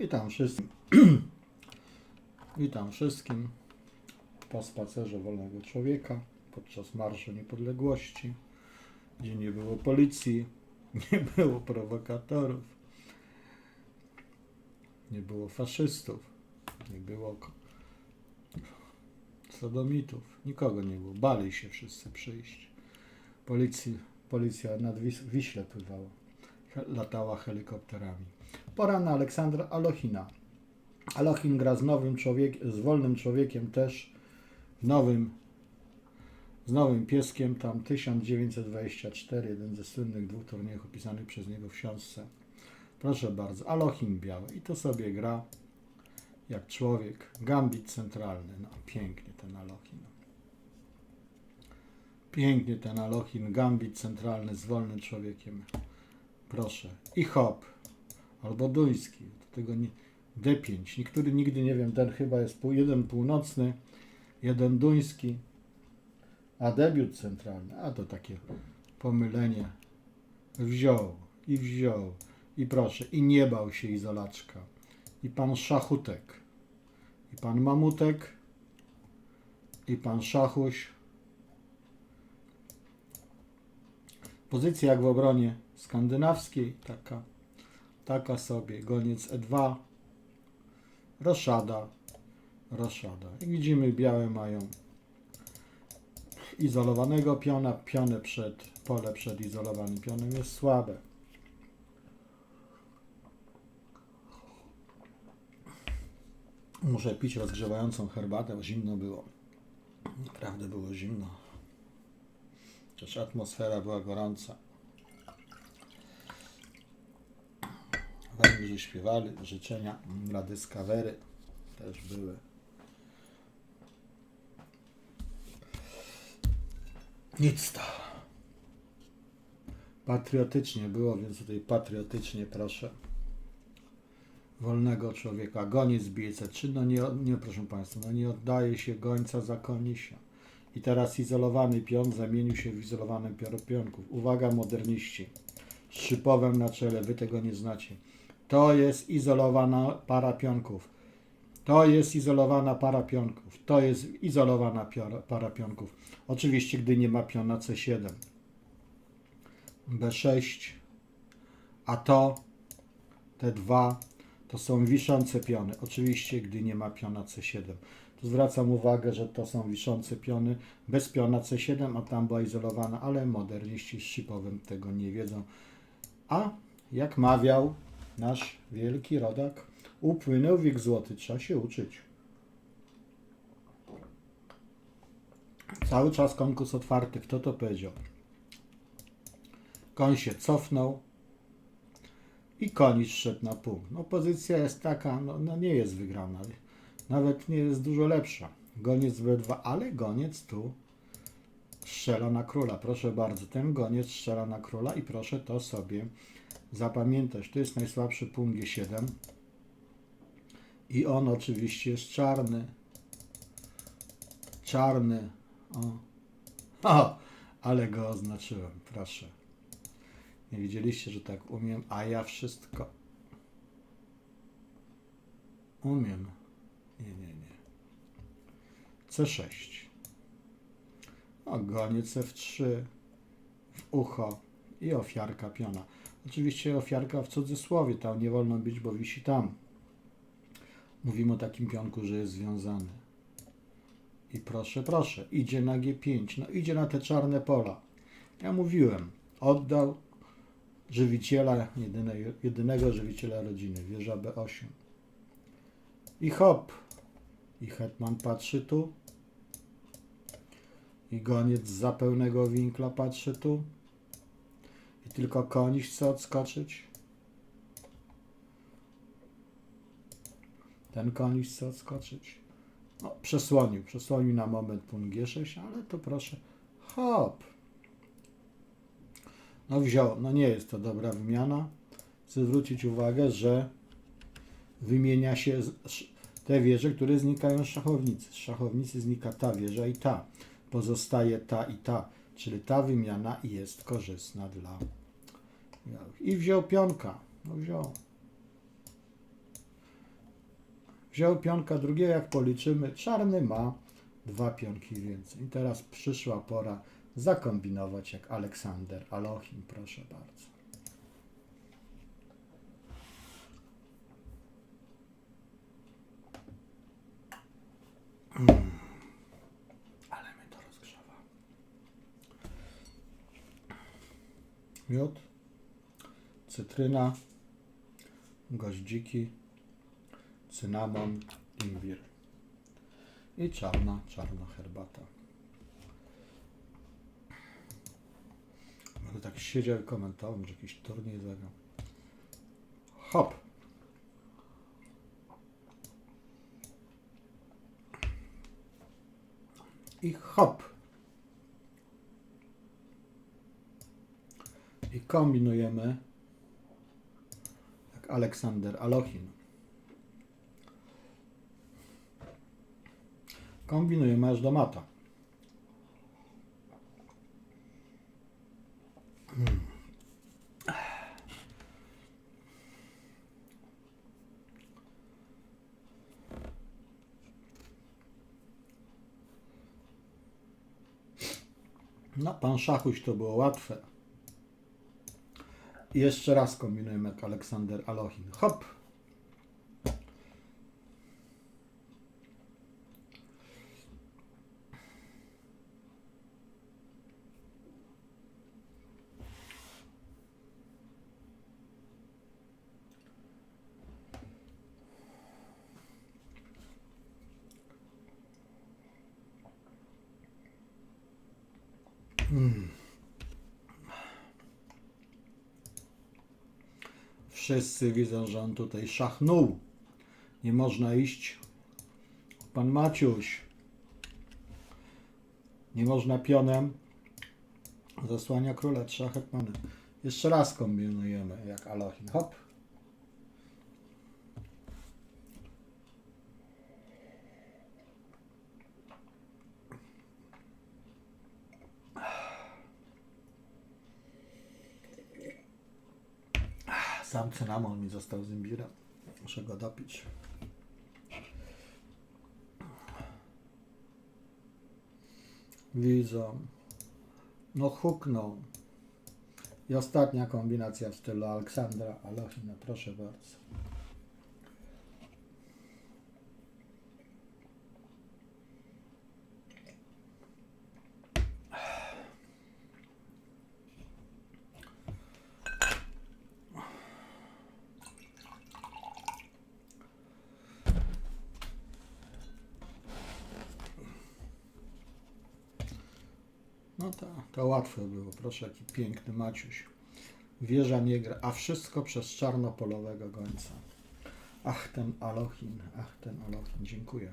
Witam wszystkim. Witam wszystkim po spacerze wolnego człowieka podczas Marszu Niepodległości, gdzie nie było policji, nie było prowokatorów, nie było faszystów, nie było sodomitów, nikogo nie było. Bali się wszyscy przyjść. Policji, policja nad Wis- Wiśle pływała, latała helikopterami. Pora na Aleksandra Alochina. Alochin gra z nowym człowiekiem, z wolnym człowiekiem też, nowym, z nowym pieskiem, tam 1924, jeden ze słynnych dwóch turniejów opisanych przez niego w książce. Proszę bardzo, Alochin biały i to sobie gra jak człowiek. Gambit centralny, no pięknie ten Alochin. Pięknie ten Alochin, gambit centralny z wolnym człowiekiem. Proszę. I hop albo duński. Do tego nie, D5. Niektóry nigdy nie wiem, ten chyba jest pół, jeden północny, jeden duński, a debiut centralny. A to takie pomylenie. Wziął i wziął. I proszę, i nie bał się izolaczka. I pan Szachutek. I pan Mamutek. I pan Szachuś. Pozycja jak w obronie skandynawskiej, taka taka sobie, goniec E2, roszada, roszada. Widzimy, białe mają izolowanego piona, pionę przed, pole przed izolowanym pionem jest słabe. Muszę pić rozgrzewającą herbatę, bo zimno było. Naprawdę było zimno. Chociaż atmosfera była gorąca. Węgrzy śpiewali życzenia dla Discovery też były. Nic to. Patriotycznie było, więc tutaj patriotycznie proszę. Wolnego człowieka. Goniec bije C3. No nie, nie, proszę Państwa, no nie oddaje się gońca za konisia. I teraz izolowany pion zamienił się w izolowany pior pionków. Uwaga, moderniści. Z szypowem na czele, wy tego nie znacie. To jest izolowana para pionków. To jest izolowana para pionków. To jest izolowana para pionków. Oczywiście, gdy nie ma piona C7. B6. A to, te dwa, to są wiszące piony. Oczywiście, gdy nie ma piona C7. Tu zwracam uwagę, że to są wiszące piony bez piona C7, a tam była izolowana, ale moderniści z szipowym tego nie wiedzą. A jak mawiał nasz wielki rodak, upłynął wiek złoty, trzeba się uczyć. Cały czas konkurs otwarty. Kto to powiedział? Koń się cofnął i koń szedł na pół. No pozycja jest taka, no, no nie jest wygrana. Nawet nie jest dużo lepsza. Goniec B2, ale goniec tu strzela na króla. Proszę bardzo, ten goniec strzela na króla i proszę to sobie zapamiętać. To jest najsłabszy punkt G7. I on oczywiście jest czarny. Czarny. O. o, ale go oznaczyłem, proszę. Nie widzieliście, że tak umiem, a ja wszystko umiem. Nie, nie, nie. C6. O, goniec F3 w ucho i ofiarka piona. Oczywiście ofiarka w cudzysłowie, tam nie wolno być, bo wisi tam. Mówimy o takim pionku, że jest związany. I proszę, proszę, idzie na G5, no idzie na te czarne pola. Ja mówiłem, oddał żywiciela, jedynego, jedynego żywiciela rodziny, wieża B8. I hop, i hetman patrzy tu, i goniec za pełnego winkla patrzy tu, i tylko koń chce odskoczyć. Ten koń chce odskoczyć. No, przesłonił, przesłonił na moment punkt G6, ale to proszę, hop. No wziął, no nie jest to dobra wymiana. Chcę zwrócić uwagę, że wymienia się z- te wieże, które znikają z szachownicy. Z szachownicy znika ta wieża i ta. Pozostaje ta i ta, czyli ta wymiana jest korzystna dla białych. I wziął pionka. No wziął. Wziął pionka drugiego, jak policzymy, czarny ma dwa pionki więcej. I teraz przyszła pora zakombinować jak Aleksander Alochin, proszę bardzo. Mm. Ale mnie to rozgrzewa. Miód, cytryna, goździki, cynamon, imbir i czarna, czarna herbata. Będę tak siedział i komentował, że jakiś turniej zagrał. Hop! I hop! I kombinujemy jak Aleksander Alochin. Kombinujemy aż do mata. No, pan Szachuś to było łatwe. Jeszcze raz kombinujemy jak Aleksander Alochin. Hop! Wszyscy widzą, że on tutaj szachnął. Nie można iść. Pan Maciuś. Nie można pionem. Zasłania króla, trzeba hetmany. Jeszcze raz kombinujemy jak Alochin. Hop. Sam cynamon mi został z imbirem. Muszę go dopić. Widzą. No huknął. I ostatnia kombinacja w stylu Aleksandra Alochina. Proszę bardzo. No to, to łatwe było. Proszę, jaki piękny Maciuś. Wieża nie gra, a wszystko przez czarnopolowego gońca. Ach, ten Alochin, ach, ten Alochin. Dziękuję.